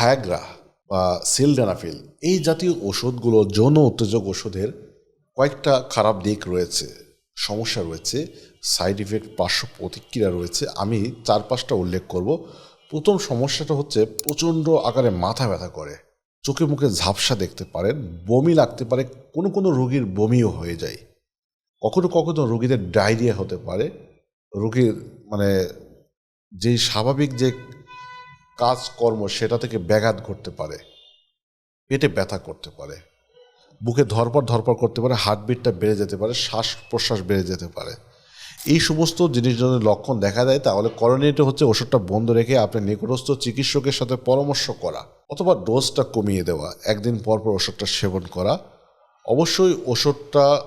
Viagra বা sildenafil, এই জাতীয় ওষুধগুলো যৌন উত্তেজক ওষুধের কয়েকটা খারাপ দিক রয়েছে, সমস্যা রয়েছে সাইড ইফেক্ট পার্শ্ব প্রতিক্রিয়া রয়েছে। আমি চার পাঁচটা উল্লেখ করব। প্রথম সমস্যাটা হচ্ছে প্রচণ্ড আকারে মাথা ব্যথা করে। চোখে মুখে ঝাপসা দেখতে পারেন, বমি লাগতে পারে, কোনো কোনো রোগীর বমিও হয়ে যায়। কখনো কখনো রোগীদের ডায়রিয়া হতে পারে। রোগীর মানে যেই স্বাভাবিক যে কাজকর্ম সেটা থেকে ব্যাঘাত ঘটতে পারে। পেটে ব্যথা করতে পারে। বুকে ধরপর ধরপড় করতে পারে, হার্টবিটটা বেড়ে যেতে পারে শ্বাস প্রশ্বাস বেড়ে যেতে পারে। এই সমস্ত জিনিস যদি লক্ষণ দেখা দেয়, তাহলে করণীয়টা হচ্ছে ওষুধটা বন্ধ রেখে আপনি নিকটস্থ চিকিৎসকের সাথে পরামর্শ করা অথবা ডোজটা কমিয়ে দেওয়া, একদিন পর পর ওষুধটা সেবন করা। অবশ্যই ওষুধটা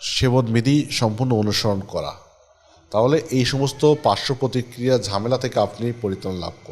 সেবনবিধি সম্পূর্ণ অনুসরণ করা। তাহলে এই সমস্ত পার্শ্ব প্রতিক্রিয়া ঝামেলা থেকে আপনি পরিত্রাণ লাভ করবেন।